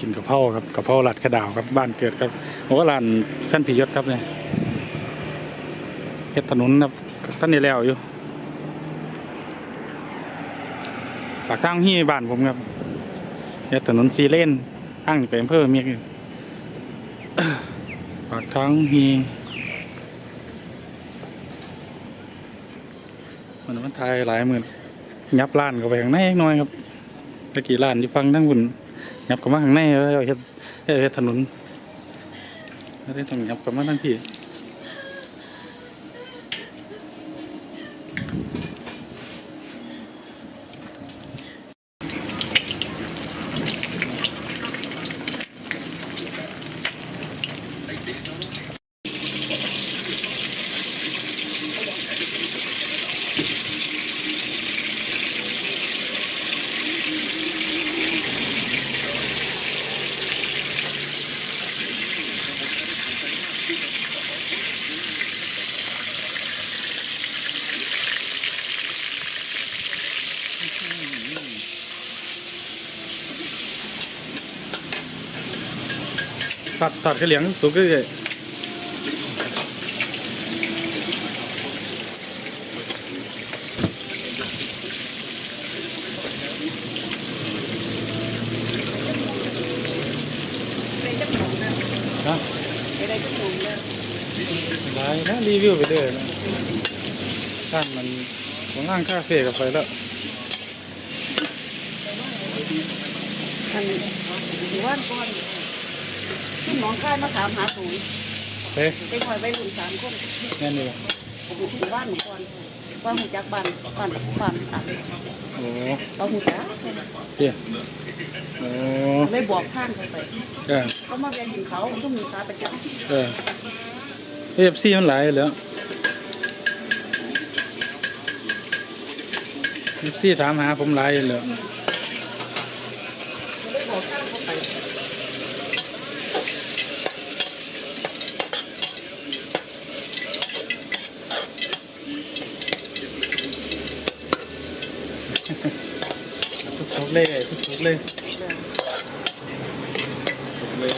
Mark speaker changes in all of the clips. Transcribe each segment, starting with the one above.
Speaker 1: กินกะเพราครับกะเพราหลัดกระดาวครับบ้านเกิดครับผมก็ร้านแฟนพิยศครับเนี่ยเฮ็ดถนนครับท่านนี่แล้วอยู่ปากทางที่บ้านผมครับเฮ็ดถนนซีเลนทางไปอำเภอเมียงปากทางฮีมันมันทยหลายหมื่นยับร้านเข้าไปข้างในหน่อยครับตะกี้ร้านอยู่ฟังทั้งบุญ ยับกับมาข้างในแล้วเฮ็ดเฮ็ดเฮ็ดถนนแล้วได้ต้องยับกับมาทั้งที่ ตัดตัดกระเหลียงสุกเลยนะหลายนะรีวิวไปเลยนะท่านมันของง่างคาเฟ่กับไปแล้ว
Speaker 2: อันหมู่บ้านก่อน ที่หมองค่ายมาถามหาสูง
Speaker 1: เฮ้ย
Speaker 2: ไปคอยไปรุ่นสามคน
Speaker 1: แน่นเลย
Speaker 2: ผมอยู่หมู่บ้านหมู่ก่อนว่าหูจักบ้านบ้านบ้านอะ
Speaker 1: โอ้
Speaker 2: เราหูจัก
Speaker 1: เตี้ยโอ้
Speaker 2: เลยบอกทางเขาไป
Speaker 1: เออ
Speaker 2: เขามาเรียนกินเขาต้องมีขาประจ
Speaker 1: เออเอฟซีมันหลายแล้วเอฟซีถามหาผมหลายแล้วำ
Speaker 2: เลยบอกทางเขาไป
Speaker 1: เลยทุกๆเลยทุกเลย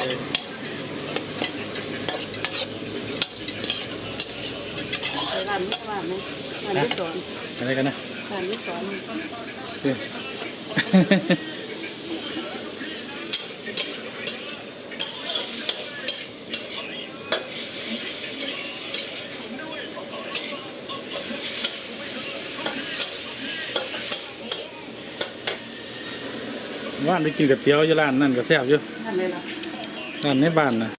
Speaker 2: ไปร้านนี้ร้าไหมร้านนี้สอน
Speaker 1: อะไรกันนะ
Speaker 2: ร้านนี้สอน
Speaker 1: ว่านไปกินกับเตี๋ยวอยู่ร้านนั่นก็แซ่บอยู่
Speaker 2: นั่นเลยล่ะ
Speaker 1: ร้านในบ้านนะ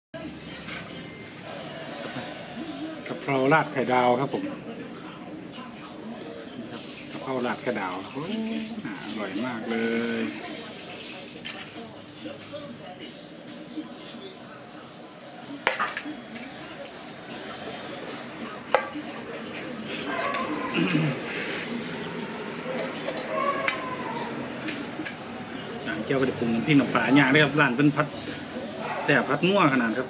Speaker 1: กะเพราราดไข่ดาวครับผมกะเพราราดไข่ดาวโอ้ยอ่าอร่อยมากเลยจา เกี่ยวกับปรุงน้ำพริกน้ำปลาอย่างนี้ครับร้านเป็นพัดแต่พัดนัวขนาดครับ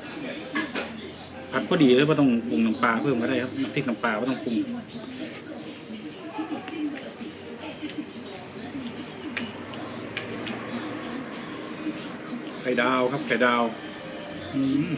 Speaker 1: พัดพอดีเลยว่าต้องปรุงน้ำปลาเพิ่มก็ได้ครับน้ำพริกน้ำปลาก็ต้องปรุงไข่ดาวครับไข่ดาว อืม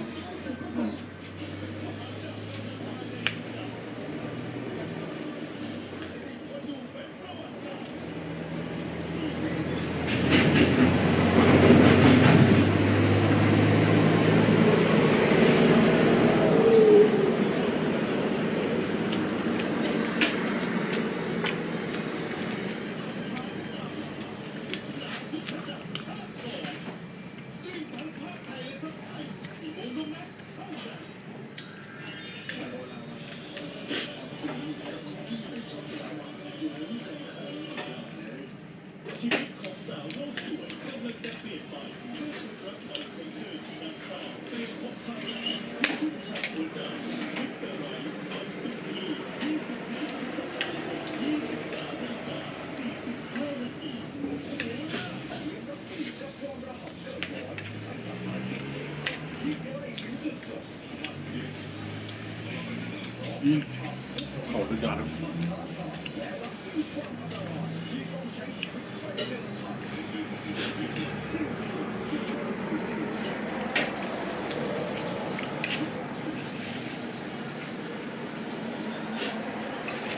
Speaker 1: โหสุอดครั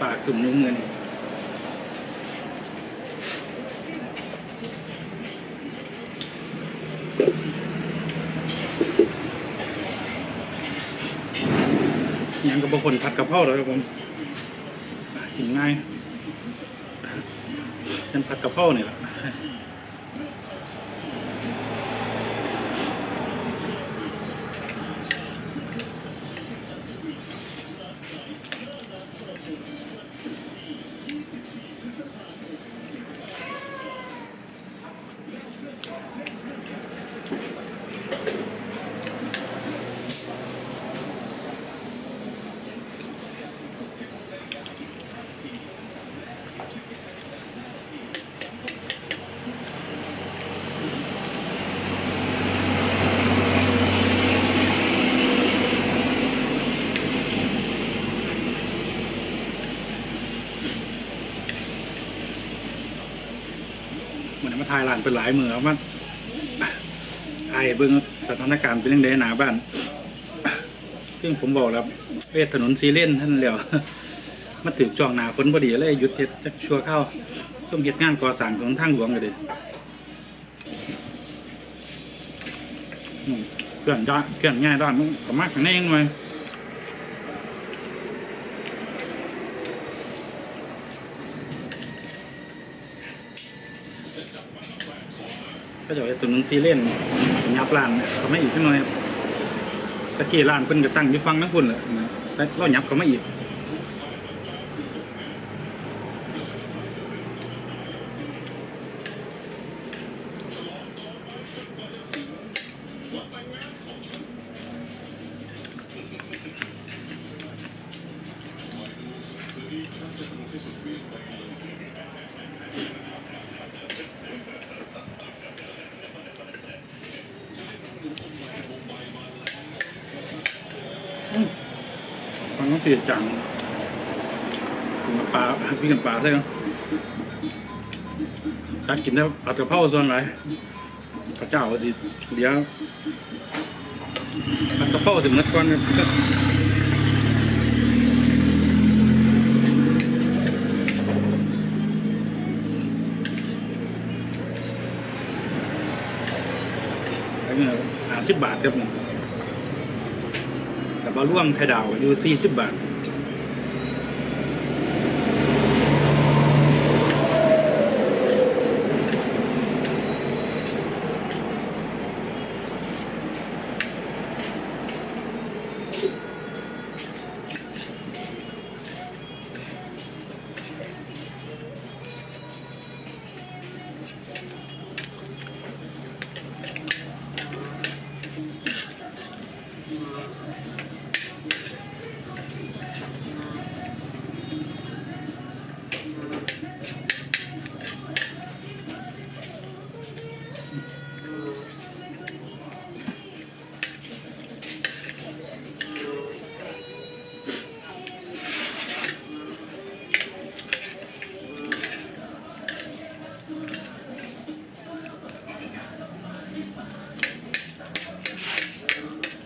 Speaker 1: ปากสุ่มนุ่มเงิน ยังกับบางคนผัดกะเพราเลยครับผมกินง่ายเป็นผัดกะเพราเนี่ยแหละ มาถ่ายร้านเป็นหลายมือมันไอ้เบิ้งสถานการณ์เป็นยังไงหนาบ้าน ซึ่งผมบอกแล้วเวทถนนซีเล่นท่านแล้วมาถึงจองหนาฝนพอดีเลยหยุดเฮ็ดจักชั่วเข้าส้มเฮ็ดงานก่อสร้างของทางหลวงกันเลยเกลื่อนยอดเกลื่อนง่ายด้านมันก็มากข้างในยังไง ก็จะเฮ็ดถนนซีเล่นยับร้านเขาไม่อีกขึ้นหน่อยครับตะกี้ร้านเพิ่นก็ตั้งอยู่ฟังทั้งคุณแหละนะแล้วยับเขาไม่อีก เปลี่ยนจังกินกับปลาพี่กันปลาใช่ไหมการกินได้ผัดกะเพราส่วนไหนพระเจ้าก็สิเดี๋ยวผัดกะเพราถึงนัดก่อนครับอันนี้ห้าสิบบาทครับ กับบะร่วงไข่ดาวอยู่สี่สิบบาท